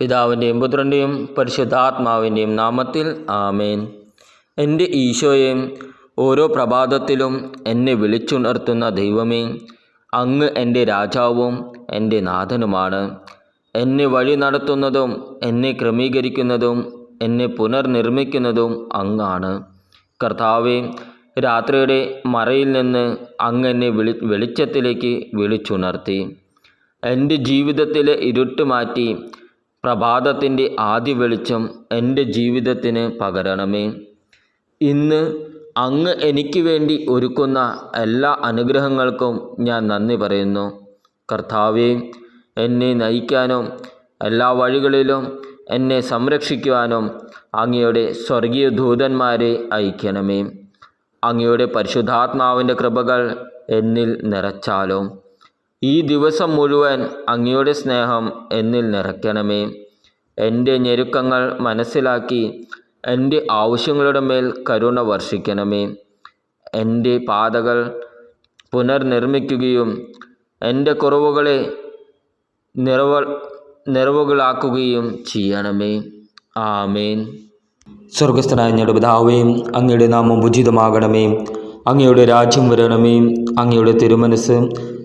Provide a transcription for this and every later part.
പിതാവിന്റെയും പുത്രന്റെയും പരിശുദ്ധാത്മാവിന്റെയും നാമത്തിൽ ആമേൻ. എന്റെ ഈശോയെ ഓരോ പ്രഭാതത്തിലും എന്നെ വിളിച്ചുണർത്തുന്ന ദൈവമേ അങ്ങ് എന്റെ രാജാവും എന്റെ നാഥനുമാണ്. എന്നെ വഴി നടത്തുന്നതും എന്നെ ക്രമീകരിക്കുന്നതും എന്നെ പുനർനിർമ്മിക്കുന്നതും അങ്ങാണ്. കർത്താവെ രാത്രിയുടെ മറയിൽ നിന്ന് അങ്ങ് എന്നെ വിളി വെളിച്ചത്തിലേക്ക് വിളിച്ചുണർത്തി. എന്റെ ജീവിതത്തിലെ ഇരുട്ട് മാറ്റി പ്രഭാതത്തിന്റെ ആദ്യ വെളിച്ചം എന്റെ ജീവിതത്തിന് പകരണമേ. ഇന്ന് അങ്ങ് എനിക്ക് വേണ്ടി ഒരുക്കുന്ന എല്ലാ അനുഗ്രഹങ്ങൾക്കും ഞാൻ നന്ദി പറയുന്നു. കർത്താവെ എന്നെ നയിക്കാനും എല്ലാ വഴികളിലും എന്നെ സംരക്ഷിക്കുവാനും അങ്ങയുടെ സ്വർഗീയ ദൂതന്മാരെ അയക്കണമേ. അങ്ങയുടെ പരിശുദ്ധാത്മാവിന്റെ കൃപകൾ എന്നിൽ നിറച്ചാലും ഈ ദിവസം മുഴുവൻ അങ്ങയുടെ സ്നേഹം എന്നിൽ നിറയ്ക്കണമേ. എന്റെ ഞെരുക്കങ്ങൾ മനസ്സിലാക്കി എന്റെ ആവശ്യങ്ങളുടെ മേൽ കരുണ വർഷിക്കണമേ. എന്റെ പാതകൾ പുനർനിർമ്മിക്കുകയും എന്റെ കുറവുകളെ നിറവ നിറവുകളാക്കുകയും ചെയ്യണമേ. ആമേൻ. സ്വർഗസ്ഥനായ ഞങ്ങളുടെ പിതാവേ അങ്ങയുടെ നാമം ഉചിതമാകണമേ. അങ്ങയുടെ രാജ്യം വരണമേ. അങ്ങയുടെ തിരുമനസ്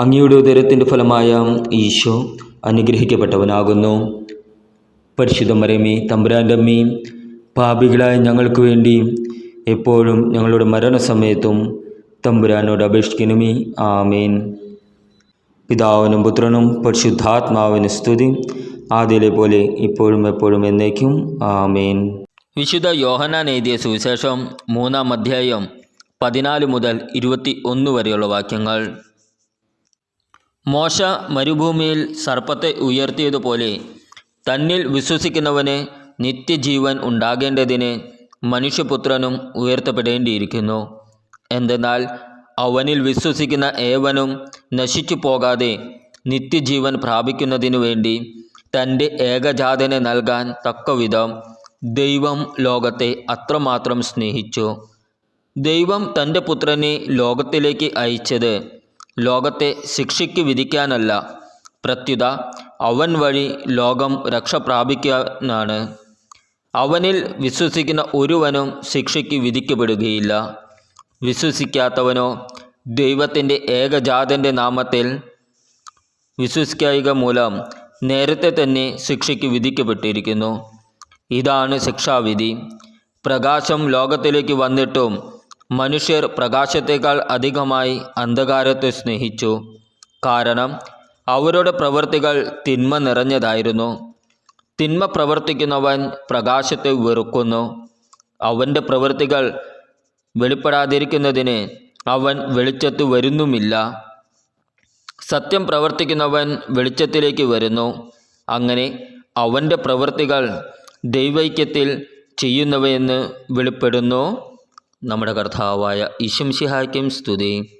അങ്ങയുടെ ഉദരത്തിന്റെ ഫലമായ ഈശോ അനുഗ്രഹിക്കപ്പെട്ടവനാകുന്നു. പരിശുദ്ധ തമ്പുരാന്റമ്മേ പാപികളായ ഞങ്ങൾക്ക് വേണ്ടി എപ്പോഴും ഞങ്ങളുടെ മരണസമയത്തും തമ്പുരാനോട് അപേക്ഷിക്കണമേ. ആമേൻ. പിതാവിനും പുത്രനും പരിശുദ്ധാത്മാവിന് സ്തുതി. ആദ്യയിലെ പോലെ ഇപ്പോഴും എപ്പോഴും എന്നേക്കും. ആമേൻ. വിശുദ്ധ യോഹനാൻ എഴുതിയ സുവിശേഷം മൂന്നാം അധ്യായം പതിനാല് മുതൽ ഇരുപത്തി ഒന്ന് വരെയുള്ള വാക്യങ്ങൾ. മോശ മരുഭൂമിയിൽ സർപ്പത്തെ ഉയർത്തിയതുപോലെ തന്നിൽ വിശ്വസിക്കുന്നവന് നിത്യജീവൻ ഉണ്ടാകേണ്ടതിന് മനുഷ്യപുത്രനും ഉയർത്തപ്പെടേണ്ടിയിരിക്കുന്നു. എന്തെന്നാൽ അവനിൽ വിശ്വസിക്കുന്ന ഏവനും നശിച്ചു പോകാതെ നിത്യജീവൻ പ്രാപിക്കുന്നതിനു വേണ്ടി തന്റെ ഏകജാതനെ നൽകാൻ തക്കവിധം ദൈവം ലോകത്തെ അത്രമാത്രം സ്നേഹിച്ചു. ദൈവം തന്റെ പുത്രനെ ലോകത്തിലേക്ക് അയച്ചത് ലോകത്തെ ശിക്ഷയ്ക്ക് വിധിക്കാനല്ല. പ്രത്യുത അവൻ വഴി ലോകം രക്ഷ പ്രാപിക്കാനാണ്. അവനിൽ വിശ്വസിക്കുന്ന ഒരുവനും ശിക്ഷയ്ക്ക് വിധിക്കപ്പെടുകയില്ല. വിശ്വസിക്കാത്തവനോ ദൈവത്തിന്റെ ഏകജാതന്റെ നാമത്തിൽ വിശ്വസിക്കായിക മൂലം നേരത്തെ തന്നെ ശിക്ഷയ്ക്ക് വിധിക്കപ്പെട്ടിരിക്കുന്നു. ഇതാണ് ശിക്ഷാവിധി. പ്രകാശം ലോകത്തിലേക്ക് വന്നിട്ടും മനുഷ്യർ പ്രകാശത്തേക്കാൾ അധികമായി അന്ധകാരത്തെ സ്നേഹിച്ചു. കാരണം അവരുടെ പ്രവൃത്തികൾ തിന്മ നിറഞ്ഞതായിരുന്നു. തിന്മ പ്രവർത്തിക്കുന്നവൻ പ്രകാശത്തെ വെറുക്കുന്നു. അവന്റെ പ്രവൃത്തികൾ വെളിപ്പെടാതിരിക്കുന്നതിന് അവൻ വെളിച്ചത്ത് വരുന്നുമില്ല. സത്യം പ്രവർത്തിക്കുന്നവൻ വെളിച്ചത്തിലേക്ക് വരുന്നു. അങ്ങനെ അവന്റെ പ്രവൃത്തികൾ ദൈവൈക്യത്തിൽ ചെയ്യുന്നവയെന്ന് വെളിപ്പെടുന്നു. നമ്മുടെ കർത്താവായ ഇഷംഷിഹായ്ക്കും സ്തുതി.